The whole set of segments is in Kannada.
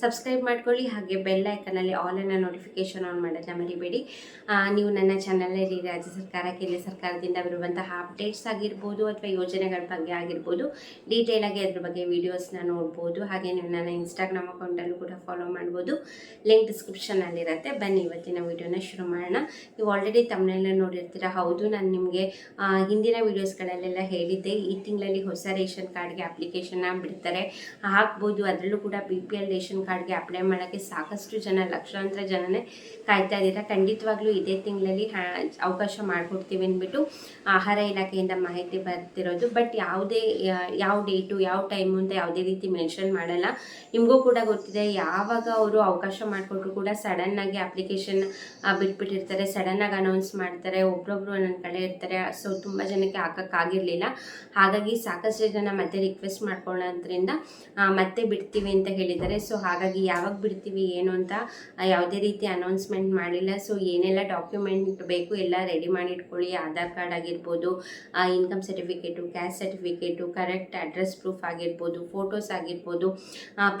ಸಬ್ಸ್ಕ್ರೈಬ್ ಮಾಡ್ಕೊಳ್ಳಿ, ಹಾಗೆ ಬೆಲ್ ಐಕನಲ್ಲಿ ಆಲ್ ಅನ್ನ ನೋಟಿಫಿಕೇಶನ್ ಆನ್ ಮಾಡೋದನ್ನ ಮರಿಬೇಡಿ. ನೀವು ನನ್ನ ಚಾನಲಲ್ಲಿ ರಾಜ್ಯ ಸರ್ಕಾರ, ಕೇಂದ್ರ ಸರ್ಕಾರದಿಂದ ಬರುವಂತಹ ಅಪ್ಡೇಟ್ಸ್ ಆಗಿರ್ಬೋದು ಅಥವಾ ಯೋಜನೆಗಳ ಬಗ್ಗೆ ಆಗಿರ್ಬೋದು ಡೀಟೇಲಾಗಿ ಅದ್ರ ಬಗ್ಗೆ ವೀಡಿಯೋಸ್ನ ನೋಡ್ಬೋದು. ಹಾಗೆ ನೀವು ನನ್ನ ಇನ್ಸ್ಟಾಗ್ರಾಮ್ ಅಕೌಂಟಲ್ಲೂ ಕೂಡ ಫಾಲೋ ಮಾಡ್ಬೋದು. ಲಿಂಕ್ ಡಿಸ್ಕ್ರಿಪ್ಷನಲ್ಲಿರುತ್ತೆ ಬನ್ನಿ, ಇವತ್ತಿನ ವೀಡಿಯೋನ ಶುರು ಮಾಡೋಣ. ನೀವು ಆಲ್ರೆಡಿ ತಮ್ಮನೆಲ್ಲ ನೋಡಿರ್ತೀರ? ಹೌದು, ನಾನು ನಿಮಗೆ ಹಿಂದಿನ ವೀಡಿಯೋಸ್ಗಳಲ್ಲೆಲ್ಲ ಹೇಳಿದ್ದೆ. ಈ ತಿಂಗಳಲ್ಲಿ ಹೊಸ ರೇಷನ್ ಕಾರ್ಡ್ಗೆ ಅಪ್ಲಿಕೇಶನ್ನ ಬಿಡ್ತಾರೆ. ಹಾಕ್ಬೋದು, ಅದರಲ್ಲೂ ಕೂಡ ಬಿ ಪಿ ಎಲ್ ರೇಷನ್ ಕಾರ್ಡ್ಗೆ ಅಪ್ಲೈ ಮಾಡೋಕ್ಕೆ ಸಾಕಷ್ಟು ಜನ, ಲಕ್ಷಾಂತರ ಜನನೇ ಕಾಯ್ತಾ ಇದ್ದೀರಾ? ಖಂಡಿತವಾಗ್ಲೂ ಇದೇ ತಿಂಗಳಲ್ಲಿ ಅವಕಾಶ ಮಾಡಿಕೊಡ್ತೀವಿ ಅಂದ್ಬಿಟ್ಟು ಆಹಾರ ಇಲಾಖೆಯಿಂದ ಮಾಹಿತಿ ಬರ್ತಿರೋದು. ಬಟ್ ಯಾವುದೇ, ಯಾವ ಡೇಟು ಯಾವ ಟೈಮು ಅಂತ ಯಾವುದೇ ರೀತಿ ಮೆನ್ಷನ್ ಮಾಡಲ್ಲ. ನಿಮಗೂ ಕೂಡ ಗೊತ್ತಿದೆ, ಯಾವಾಗ ಅವರು ಅವಕಾಶ ಮಾಡಿಕೊಟ್ರು ಕೂಡ ಸಡನ್ನಾಗಿ ಅಪ್ಲಿಕೇಶನ್ ಬಿಟ್ಬಿಟ್ಟಿರ್ತಾರೆ. ಸಡನ್ನಾಗಿ ಅನೌನ್ಸ್ ಮಾಡ್ತಾರೆ. ಒಬ್ರೊಬ್ರು ನನ್ನ ಕಡೆ ಇರ್ತಾರೆ. ಸೊ ತುಂಬ ಜನಕ್ಕೆ ಹಾಕೋಕ್ಕಾಗಿರಲಿಲ್ಲ. ಹಾಗಾಗಿ ಸಾಕಷ್ಟು ಜನ ಮತ್ತೆ ರಿಕ್ವೆಸ್ಟ್ ಮಾಡ್ಕೊಳ್ಳೋದ್ರಿಂದ ಮತ್ತೆ ಬಿಡ್ತೀವಿ ಅಂತ ಹೇಳಿದ್ದಾರೆ. ಸೊ ಹಾಗಾಗಿ ಯಾವಾಗ ಬಿಡ್ತೀವಿ, ಏನು ಅಂತ ಯಾವುದೇ ರೀತಿ ಅನೌನ್ಸ್ಮೆಂಟ್ ಮಾಡಿಲ್ಲ. ಸೊ ಏನೆಲ್ಲ ಡಾಕ್ಯುಮೆಂಟ್ ಬೇಕು ಎಲ್ಲ ರೆಡಿ ಮಾಡಿ ಇಟ್ಕೊಳ್ಳಿ. ಆಧಾರ್ ಕಾರ್ಡ್ ಆಗಿರ್ಬೋದು income certificate caste certificate correct address proof ಆಗಿರ್ಬೋದು ಫೋಟೋಸ್ ಆಗಿರ್ಬೋದು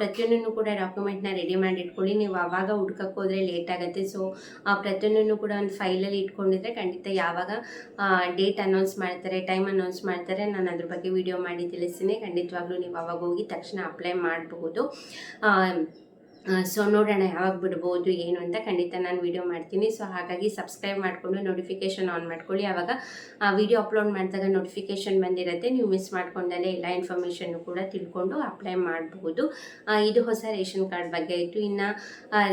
ಪ್ರತಿಯೊಂದನ್ನು ಕೂಡ ಡಾಕ್ಯುಮೆಂಟ್ನ ರೆಡಿ ಮಾಡಿ ಇಟ್ಕೊಳ್ಳಿ. ನೀವು ಆವಾಗ ಹುಡ್ಕಕ್ಕೆ ಹೋದರೆ ಲೇಟ್ ಆಗುತ್ತೆ. ಸೊ ಪ್ರತಿಯೊಂದನ್ನು ಕೂಡ ಒಂದು ಫೈಲಲ್ಲಿ ಇಟ್ಕೊಂಡಿದ್ರೆ ಖಂಡಿತ ಯಾವಾಗ ಡೇಟ್ ಅನೌನ್ಸ್ ಮಾಡ್ತಾರೆ ಟೈಮ್ ಅನೌನ್ಸ್ ಮಾಡ್ತಾರೆ, ನಾನು ಅದ್ರ ಬಗ್ಗೆ ವಿಡಿಯೋ ಮಾಡಿ ತಿಳಿಸ್ತೀನಿ. ಖಂಡಿತವಾಗ್ಲೂ ನೀವು ಅವಾಗ ಹೋಗಿ ತಕ್ಷಣ ಅಪ್ಲೈ ಮಾಡಬಹುದು ಸೊ ನೋಡೋಣ ಯಾವಾಗ ಬಿಡ್ಬೋದು, ಏನು ಅಂತ ಖಂಡಿತ ನಾನು ವಿಡಿಯೋ ಮಾಡ್ತೀನಿ. ಸೊ ಹಾಗಾಗಿ ಸಬ್ಸ್ಕ್ರೈಬ್ ಮಾಡಿಕೊಂಡು ನೋಟಿಫಿಕೇಶನ್ ಆನ್ ಮಾಡ್ಕೊಳ್ಳಿ. ಆವಾಗ ವಿಡಿಯೋ ಅಪ್ಲೋಡ್ ಮಾಡಿದಾಗ ನೋಟಿಫಿಕೇಶನ್ ಬಂದಿರುತ್ತೆ. ನೀವು ಮಿಸ್ ಮಾಡ್ಕೊಂಡಲ್ಲೇ ಎಲ್ಲ ಇನ್ಫಾರ್ಮೇಷನ್ನು ಕೂಡ ತಿಳ್ಕೊಂಡು ಅಪ್ಲೈ ಮಾಡಬಹುದು ಇದು ಹೊಸ ರೇಷನ್ ಕಾರ್ಡ್ ಬಗ್ಗೆ ಆಯಿತು. ಇನ್ನು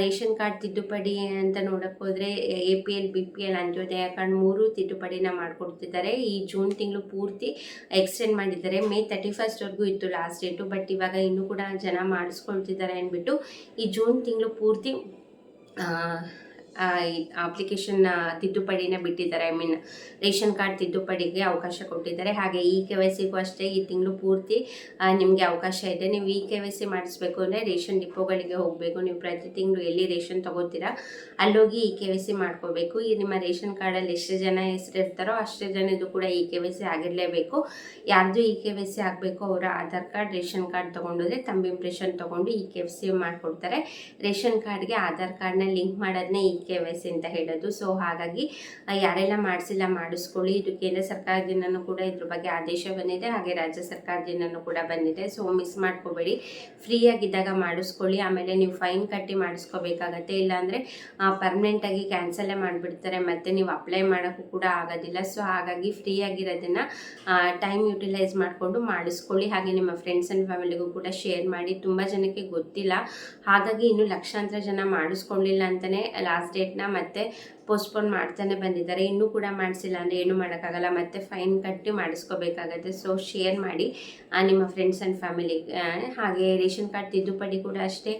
ರೇಷನ್ ಕಾರ್ಡ್ ತಿದ್ದುಪಡಿ ಅಂತ ನೋಡಕ್ಕೆ ಹೋದರೆ, A P L, B P L Antyodaya card ಮೂರು ತಿದ್ದುಪಡಿನ ಮಾಡಿಕೊಡ್ತಿದ್ದಾರೆ. ಈ ಜೂನ್ ತಿಂಗಳು ಪೂರ್ತಿ ಎಕ್ಸ್ಟೆಂಡ್ ಮಾಡಿದ್ದಾರೆ. ಮೇ ತರ್ಟಿ ಫಸ್ಟ್ವರೆಗೂ ಇತ್ತು ಲಾಸ್ಟ್ ಡೇಟು ಬಟ್ ಇವಾಗ ಇನ್ನೂ ಕೂಡ ಜನ ಮಾಡಿಸ್ಕೊಳ್ತಿದ್ದಾರೆ ಅಂದ್ಬಿಟ್ಟು ಈ ಜೂನ್ ತಿಂಗಳು ಪೂರ್ತಿ ಅಪ್ಲಿಕೇಶನ್ ತಿದ್ದುಪಡಿನ ಬಿಟ್ಟಿದ್ದಾರೆ. ಐ ಮೀನ್ ರೇಷನ್ ಕಾರ್ಡ್ ತಿದ್ದುಪಡಿಗೆ ಅವಕಾಶ ಕೊಟ್ಟಿದ್ದಾರೆ. ಹಾಗೆ ಇ ಕೆ ವೈ ಸಿಗೂ ಅಷ್ಟೇ ಈ ತಿಂಗಳು ಪೂರ್ತಿ ನಿಮಗೆ ಅವಕಾಶ ಇದೆ. ನೀವು ಇ ಕೆ ವೈ ಸಿ ಮಾಡಿಸ್ಬೇಕು ಅಂದರೆ ರೇಷನ್ ಡಿಪೋಗಳಿಗೆ ಹೋಗಬೇಕು. ನೀವು ಪ್ರತಿ ತಿಂಗಳು ಎಲ್ಲಿ ರೇಷನ್ ತೊಗೋತೀರಾ, ಅಲ್ಲೋಗಿ ಇ ಕೆ ವೈ ಸಿ ಮಾಡ್ಕೋಬೇಕು. ಈ ನಿಮ್ಮ ರೇಷನ್ ಕಾರ್ಡಲ್ಲಿ ಎಷ್ಟು ಜನ ಹೆಸರಿರ್ತಾರೋ ಅಷ್ಟೇ ಜನದ್ದು ಕೂಡ ಇ ಕೆ ವೈ ಸಿ ಆಗಿರಲೇಬೇಕು. ಯಾರ್ದು ಇ ಕೆ ವೈ ಸಿ ಆಗಬೇಕು ಅವರ ಆಧಾರ್ ಕಾರ್ಡ್, ರೇಷನ್ ಕಾರ್ಡ್ ತೊಗೊಂಡೋದ್ರೆ ತಮ್ಮ ಇಂಪ್ರೆಷನ್ ತೊಗೊಂಡು ಇ ಕೆ ವೈ ಸಿ ಮಾಡಿಕೊಡ್ತಾರೆ. ರೇಷನ್ ಕಾರ್ಡ್ಗೆ ಆಧಾರ್ ಕಾರ್ಡ್ನ ಲಿಂಕ್ ಮಾಡೋದನ್ನೇ ಇ ಕೆ ವೈ ಸಿ ಅಂತ ಹೇಳೋದು. ಸೊ ಹಾಗಾಗಿ ಯಾರೆಲ್ಲ ಮಾಡಿಸಿಲ್ಲ ಮಾಡಿಸ್ಕೊಳ್ಳಿ. ಇದು ಕೇಂದ್ರ ಸರ್ಕಾರದಿಂದನೂ ಕೂಡ ಇದ್ರ ಬಗ್ಗೆ ಆದೇಶ ಬಂದಿದೆ. ಹಾಗೆ ರಾಜ್ಯ ಸರ್ಕಾರದಿಂದನೂ ಕೂಡ ಬಂದಿದೆ. ಸೊ ಮಿಸ್ ಮಾಡ್ಕೋಬೇಡಿ. ಫ್ರೀಯಾಗಿದ್ದಾಗ ಮಾಡಿಸ್ಕೊಳ್ಳಿ. ಆಮೇಲೆ ನೀವು ಫೈನ್ ಕಟ್ಟಿ ಮಾಡಿಸ್ಕೋಬೇಕಾಗತ್ತೆ. ಇಲ್ಲಾಂದರೆ ಪರ್ಮನೆಂಟಾಗಿ ಕ್ಯಾನ್ಸಲೇ ಮಾಡಿಬಿಡ್ತಾರೆ. ಮತ್ತು ನೀವು ಅಪ್ಲೈ ಮಾಡೋಕ್ಕೂ ಕೂಡ ಆಗೋದಿಲ್ಲ. ಸೊ ಹಾಗಾಗಿ ಫ್ರೀಯಾಗಿರೋದನ್ನು ಟೈಮ್ ಯುಟಿಲೈಸ್ ಮಾಡಿಕೊಂಡು ಮಾಡಿಸ್ಕೊಳ್ಳಿ. ಹಾಗೆ ನಿಮ್ಮ ಫ್ರೆಂಡ್ಸ್ ಆ್ಯಂಡ್ ಫ್ಯಾಮಿಲಿಗೂ ಕೂಡ ಶೇರ್ ಮಾಡಿ. ತುಂಬ ಜನಕ್ಕೆ ಗೊತ್ತಿಲ್ಲ. ಹಾಗಾಗಿ ಇನ್ನು ಲಕ್ಷಾಂತರ ಜನ ಮಾಡಿಸ್ಕೊಳ್ಳಿಲ್ಲ ಅಂತಲೇ ಲಾಸ್ಟ್ ಡೇಟ್ನ ಮತ್ತೆ ಪೋಸ್ಟ್ಪೋನ್ ಮಾಡ್ತಾನೆ ಬಂದಿದ್ದಾರೆ. ಇನ್ನೂ ಕೂಡ ಮಾಡಿಸಿಲ್ಲ ಅಂದರೆ ಏನೂ ಮಾಡೋಕ್ಕಾಗಲ್ಲ. ಮತ್ತೆ ಫೈನ್ ಕಟ್ಟಿ ಮಾಡಿಸ್ಕೋಬೇಕಾಗತ್ತೆ. ಸೊ ಶೇರ್ ಮಾಡಿ ನಿಮ್ಮ ಫ್ರೆಂಡ್ಸ್ ಆ್ಯಂಡ್ ಫ್ಯಾಮಿಲಿ ಹಾಗೆ ರೇಷನ್ ಕಾರ್ಡ್ ತಿದ್ದುಪಡಿ ಕೂಡ ಅಷ್ಟೇ.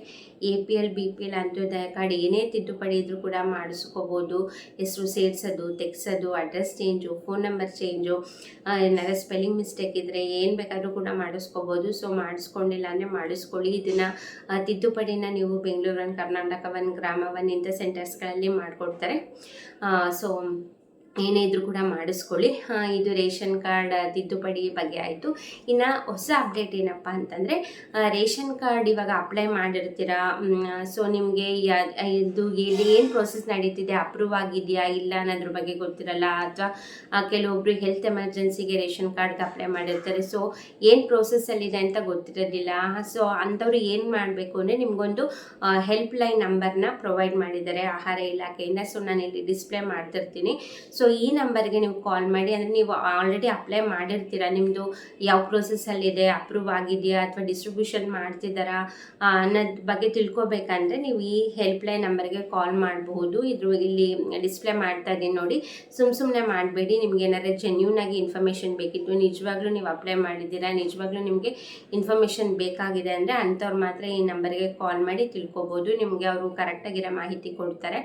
A P L B P L Antyodaya card ಏನೇ ತಿದ್ದುಪಡಿ ಇದ್ರೂ ಕೂಡ ಮಾಡಿಸ್ಕೋಬೋದು. ಹೆಸರು ಸೇರಿಸೋದು, ತೆಗ್ಸೋದು address change phone number change ಏನಾದ್ರೂ ಸ್ಪೆಲ್ಲಿಂಗ್ ಮಿಸ್ಟೇಕ್ ಇದ್ದರೆ ಏನು ಬೇಕಾದರೂ ಕೂಡ ಮಾಡಿಸ್ಕೋಬೋದು. ಸೊ ಮಾಡಿಸ್ಕೊಂಡಿಲ್ಲ ಅಂದರೆ ಮಾಡಿಸ್ಕೊಳ್ಳಿ. ಇದನ್ನು ತಿದ್ದುಪಡಿನ ನೀವು Bengaluru one Karnataka one Grama one ಇಂಥ ಸೆಂಟರ್ಸ್ಗಳಲ್ಲಿ ಮಾಡಿಕೊಡ್ತಾರೆ. ಸೊ ಏನೇ ಇದ್ರೂ ಕೂಡ ಮಾಡಿಸ್ಕೊಳ್ಳಿ. ಇದು ರೇಷನ್ ಕಾರ್ಡ್ ತಿದ್ದುಪಡಿ ಬಗ್ಗೆ ಆಯಿತು. ಇನ್ನು ಹೊಸ ಅಪ್ಡೇಟ್ ಏನಪ್ಪ ಅಂತಂದರೆ ರೇಷನ್ ಕಾರ್ಡ್ ಇವಾಗ ಅಪ್ಲೈ ಮಾಡಿರ್ತೀರಾ? ಸೊ ನಿಮಗೆ ಇದು ಏನು ಪ್ರೋಸೆಸ್ ನಡೀತಿದೆ? ಅಪ್ರೂವ್ ಆಗಿದೆಯಾ? ಇಲ್ಲ ಅನ್ನೋದ್ರ ಬಗ್ಗೆ ಗೊತ್ತಿರಲ್ಲ? ಅಥವಾ ಕೆಲವೊಬ್ರು ಹೆಲ್ತ್ ಎಮರ್ಜೆನ್ಸಿಗೆ ರೇಷನ್ ಕಾರ್ಡ್ಗೆ ಅಪ್ಲೈ ಮಾಡಿರ್ತಾರೆ. ಸೊ ಏನು ಪ್ರೊಸೆಸ್ಸಲ್ಲಿದೆ ಅಂತ ಗೊತ್ತಿರೋದಿಲ್ಲ ಸೊ ಅಂಥವ್ರು ಏನು ಮಾಡಬೇಕು ಅಂದರೆ ನಿಮಗೊಂದು ಹೆಲ್ಪ್ ಲೈನ್ ನಂಬರ್ನ ಪ್ರೊವೈಡ್ ಮಾಡಿದ್ದಾರೆ. ಆಹಾರ ಇಲಾಖೆಯಿಂದ. ಸೊ ನಾನು ಇಲ್ಲಿ ಡಿಸ್ಪ್ಲೇ ಮಾಡ್ತಿರ್ತೀನಿ. ಸೊ ಈ ನಂಬರ್ಗೆ ನೀವು ಕಾಲ್ ಮಾಡಿ, ಅಂದರೆ ನೀವು ಆಲ್ರೆಡಿ ಅಪ್ಲೈ ಮಾಡಿರ್ತೀರಾ? ನಿಮ್ಮದು ಯಾವ ಪ್ರೋಸೆಸ್ಸಲ್ಲಿದೆ ಅಪ್ರೂವ್ ಆಗಿದೆಯಾ? ಅಥವಾ ಡಿಸ್ಟ್ರಿಬ್ಯೂಷನ್ ಮಾಡ್ತಿದ್ದಾರಾ? ಅನ್ನೋದ್ ಬಗ್ಗೆ ತಿಳ್ಕೊಬೇಕಂದ್ರೆ ನೀವು ಈ ಹೆಲ್ಪ್ ಲೈನ್ ನಂಬರ್ಗೆ ಕಾಲ್ ಮಾಡಬಹುದು. ಇದ್ರ ಇಲ್ಲಿ ಡಿಸ್ಪ್ಲೇ ಮಾಡ್ತಾ ಇದ್ದೀನಿ ನೋಡಿ. ಸುಮ್ ಸುಮ್ಮನೆ ಮಾಡಬೇಡಿ. ನಿಮ್ಗೆ ಏನಾದ್ರು ಜೆನ್ಯೂನ್ ಆಗಿ ಇನ್ಫಾರ್ಮೇಷನ್ ಬೇಕಿತ್ತು, ನಿಜವಾಗ್ಲೂ ನೀವು ಅಪ್ಲೈ ಮಾಡಿದ್ದೀರಾ? ನಿಜವಾಗ್ಲೂ ನಿಮಗೆ ಇನ್ಫಾರ್ಮೇಷನ್ ಬೇಕಾಗಿದೆ ಅಂದರೆ ಅಂಥವ್ರು ಮಾತ್ರ ಈ ನಂಬರ್ಗೆ ಕಾಲ್ ಮಾಡಿ ತಿಳ್ಕೊಬೋದು. ನಿಮಗೆ ಅವರು ಕರೆಕ್ಟಾಗಿರೋ ಮಾಹಿತಿ ಕೊಡ್ತಾರೆ.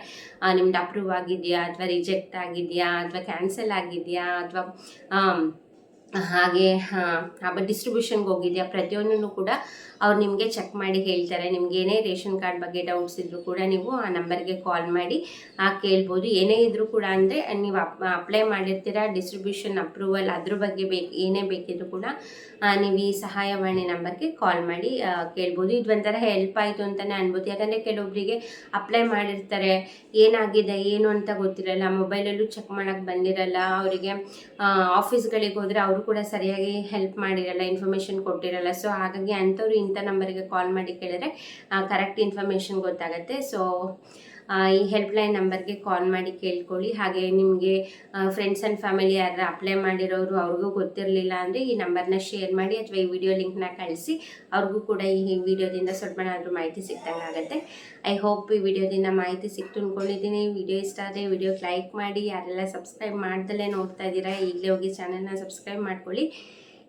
ನಿಮ್ದು ಅಪ್ರೂವ್ ಆಗಿದೆಯಾ? ಅಥವಾ ರಿಜೆಕ್ಟ್ ಆಗಿದೆಯಾ? ಅಥವಾ ಕ್ಯಾನ್ಸಲ್ ಆಗಿದೆಯಾ? ಅಥವಾ ಹಾಗೆ ಡಿಸ್ಟ್ರಿಬ್ಯೂಷನ್ಗೆ ಹೋಗಿದೆಯಾ ಪ್ರತಿಯೊಂದನ್ನು ಕೂಡ ಅವ್ರು ನಿಮಗೆ ಚೆಕ್ ಮಾಡಿ ಹೇಳ್ತಾರೆ. ನಿಮ್ಗೆ ಏನೇ ರೇಷನ್ ಕಾರ್ಡ್ ಬಗ್ಗೆ ಡೌಟ್ಸ್ ಇದ್ದರೂ ಕೂಡ ನೀವು ಆ ನಂಬರ್ಗೆ ಕಾಲ್ ಮಾಡಿ ಆ ಕೇಳ್ಬೋದು. ಏನೇ ಇದ್ದರೂ ಕೂಡ ಅಂದರೆ ನೀವು ಅಪ್ಲೈ ಮಾಡಿರ್ತೀರಾ ಡಿಸ್ಟ್ರಿಬ್ಯೂಷನ್ ಅಪ್ರೂವಲ್ ಅದ್ರ ಬಗ್ಗೆ ಬೇಕು ಏನೇ ಬೇಕಿದ್ರೂ ಕೂಡ ನೀವು ಈ ಸಹಾಯವಾಣಿ ನಂಬರ್ಗೆ ಕಾಲ್ ಮಾಡಿ ಆ, ಕೇಳ್ಬೋದು. ಇದು ಒಂಥರ ಹೆಲ್ಪ್ ಆಯಿತು ಅಂತಲೇ ಅನ್ಬೋದು. ಯಾಕಂದರೆ ಕೆಲವೊಬ್ಬರಿಗೆ ಅಪ್ಲೈ ಮಾಡಿರ್ತಾರೆ. ಏನಾಗಿದೆ ಏನು ಅಂತ ಗೊತ್ತಿರಲ್ಲ. ಮೊಬೈಲಲ್ಲೂ ಚೆಕ್ ಮಾಡೋಕ್ಕೆ ಬಂದಿರಲ್ಲ. ಅವರಿಗೆ ಆಫೀಸ್ಗಳಿಗೆ ಹೋದರೆ ಅವರು ಕೂಡ ಸರಿಯಾಗಿ ಹೆಲ್ಪ್ ಮಾಡಿರಲ್ಲ ಇನ್ಫಾರ್ಮೇಷನ್ ಕೊಟ್ಟಿರಲ್ಲ. ಸೊ ಹಾಗಾಗಿ ಅಂಥವ್ರು ಇಂಥ ನಂಬರಿಗೆ ಕಾಲ್ ಮಾಡಿ ಕೇಳಿದ್ರೆ ಕರೆಕ್ಟ್ ಇನ್ಫಾರ್ಮೇಷನ್ ಗೊತ್ತಾಗುತ್ತೆ. ಸೊ ಈ ಹೆಲ್ಪ್ಲೈನ್ ನಂಬರ್ಗೆ ಕಾಲ್ ಮಾಡಿ ಕೇಳ್ಕೊಳ್ಳಿ. ಹಾಗೆ ನಿಮಗೆ ಫ್ರೆಂಡ್ಸ್ ಆ್ಯಂಡ್ ಫ್ಯಾಮಿಲಿ ಯಾರು ಅಪ್ಲೈ ಮಾಡಿರೋರು ಅವ್ರಿಗೂ ಗೊತ್ತಿರಲಿಲ್ಲ ಅಂದರೆ ಈ ನಂಬರ್ನ ಶೇರ್ ಮಾಡಿ ಅಥವಾ ಈ ವಿಡಿಯೋ ಲಿಂಕ್ನ ಕಳಿಸಿ. ಅವ್ರಿಗೂ ಕೂಡ ಈ ವಿಡಿಯೋದಿಂದ ಸ್ವಲ್ಪ ಏನಾದರೂ ಮಾಹಿತಿ ಸಿಕ್ತಂಗೆ ಆಗುತ್ತೆ. ಐ ಹೋಪ್ ಈ ವಿಡಿಯೋದಿಂದ ಮಾಹಿತಿ ಸಿಕ್ತು ಅಂದ್ಕೊಂಡಿದ್ದೀನಿ ವಿಡಿಯೋ ಇಷ್ಟ ಆದರೆ ವಿಡಿಯೋಗೆ ಲೈಕ್ ಮಾಡಿ. ಯಾರೆಲ್ಲ ಸಬ್ಸ್ಕ್ರೈಬ್ ಮಾಡ್ದಲೇ ನೋಡ್ತಾ ಇದ್ದೀರಾ, ಈಗಲೇ ಹೋಗಿ ಚಾನಲ್ನ ಸಬ್ಸ್ಕ್ರೈಬ್ ಮಾಡ್ಕೊಳ್ಳಿ.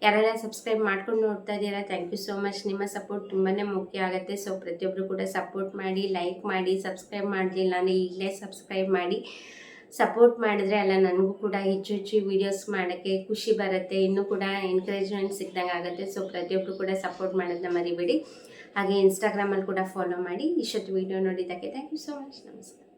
ಯಾರೆಲ್ಲ ಸಬ್ಸ್ಕ್ರೈಬ್ ಮಾಡ್ಕೊಂಡು ನೋಡ್ತಾ ಇದ್ದೀರಾ ಥ್ಯಾಂಕ್ ಯು ಸೋ ಮಚ್ ನಿಮ್ಮ ಸಪೋರ್ಟ್ ತುಂಬಾ ಮುಖ್ಯ ಆಗುತ್ತೆ. ಸೊ ಪ್ರತಿಯೊಬ್ಬರು ಕೂಡ ಸಪೋರ್ಟ್ ಮಾಡಿ ಲೈಕ್ ಮಾಡಿ ಸಬ್ಸ್ಕ್ರೈಬ್ ಮಾಡಲಿಲ್ಲ ಅಂದರೆ ಈಗಲೇ ಸಬ್ಸ್ಕ್ರೈಬ್ ಮಾಡಿ ಸಪೋರ್ಟ್ ಮಾಡಿದ್ರೆ ಅಲ್ಲ, ನನಗೂ ಕೂಡ ಹೆಚ್ಚು ಹೆಚ್ಚು ವೀಡಿಯೋಸ್ ಮಾಡೋಕ್ಕೆ ಖುಷಿ ಬರುತ್ತೆ. ಇನ್ನೂ ಕೂಡ ಎನ್ಕರೇಜ್ಮೆಂಟ್ ಸಿಕ್ಕಿದಂಗೆ ಆಗುತ್ತೆ. ಸೊ ಪ್ರತಿಯೊಬ್ಬರು ಕೂಡ ಸಪೋರ್ಟ್ ಮಾಡೋದನ್ನ ಮರಿಬೇಡಿ. ಹಾಗೆ ಇನ್ಸ್ಟಾಗ್ರಾಮಲ್ಲಿ ಕೂಡ ಫಾಲೋ ಮಾಡಿ. ಇಷ್ಟೊತ್ತು ವೀಡಿಯೋ ನೋಡಿದ್ದಕ್ಕೆ ಥ್ಯಾಂಕ್ ಯು ಸೋ ಮಚ್ ನಮಸ್ಕಾರ.